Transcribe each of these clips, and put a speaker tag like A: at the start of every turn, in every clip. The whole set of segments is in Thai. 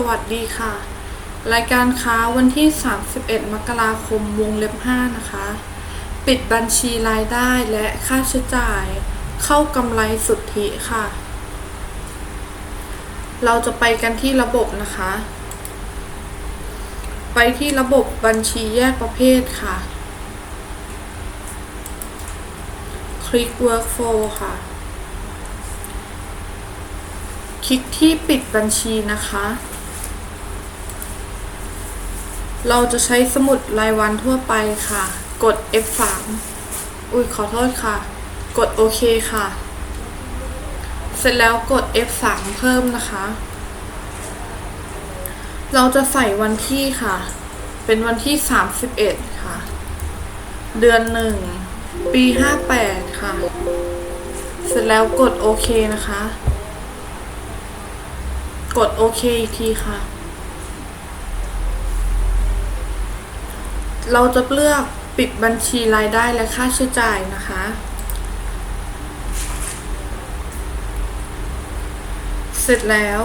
A: สวัสดีค่ะ รายการค้าวันที่ 31 มกราคมวงเล็บ 5 นะคะ ปิดบัญชีรายได้และค่าใช้จ่าย เข้ากำไรสุทธิค่ะ เราจะไปกันที่ระบบนะคะ ไปที่ระบบบัญชีแยกประเภทค่ะ คลิก workflow ค่ะคลิกที่ปิดบัญชีนะคะ เราจะใช้สมุดรายวันทั่วไปค่ะ กด F3 อุ้ยขอโทษค่ะ กดโอเคค่ะ เสร็จแล้วกด F3 เพิ่มนะคะ เราจะใส่วันที่ค่ะ เป็นวันที่ 31 ค่ะ เดือนหนึ่ง ปี 58 ค่ะ เสร็จแล้วกดโอเคนะคะ กดโอเคอีกทีค่ะ เราจะเลือกปิดบัญชีรายได้และค่าใช้จ่ายนะคะ เสร็จแล้ว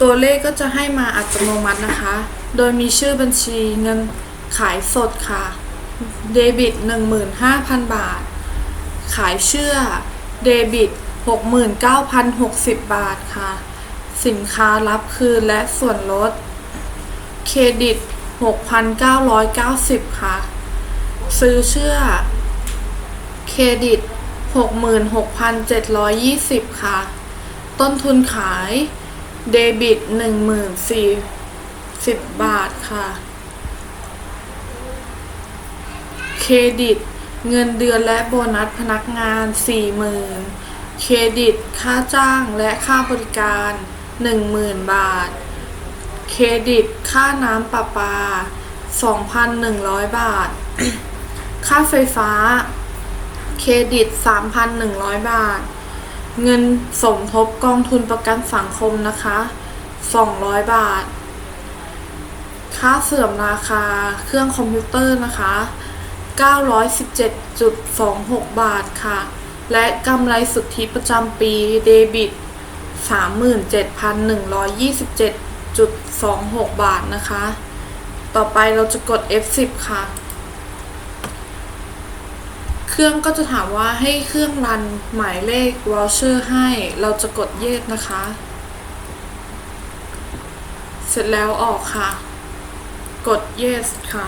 A: ตัวเลขก็จะให้มาอัตโนมัตินะคะ โดยมีชื่อบัญชีเงินขายสดค่ะเดบิต 15,000 บาท ขายเชื่อเดบิต 69,060 บาทค่ะ สินค้ารับคืนและส่วนลด เครดิต 6,990 ค่ะ ซื้อเชื่อ เครดิต 66,720 ค่ะ ต้นทุนขาย เดบิต14,010บาทค่ะ เครดิตเงินเดือนและโบนัสพนักงาน 40,000 เครดิต ค่าจ้างและค่าบริการ 10,000 บาท เครดิต ค่าน้ำประปา 2,100 บาท ค่าไฟฟ้า เครดิต 3,100 บาท เงินสมทบกองทุนประกันสังคมนะคะ 200 บาท ค่าเสื่อมราคา เครื่องคอมพิวเตอร์นะคะ 917.26 บาทค่ะ และกำไรสุทธิประจำปีเดบิต 1.26 บาทนะคะ ต่อไปเราจะกด F10 ค่ะ เครื่องก็จะถามว่าให้เครื่องรันหมายเลข voucher ให้ เราจะกด yes นะคะ เสร็จแล้วออกค่ะ กด yes ค่ะ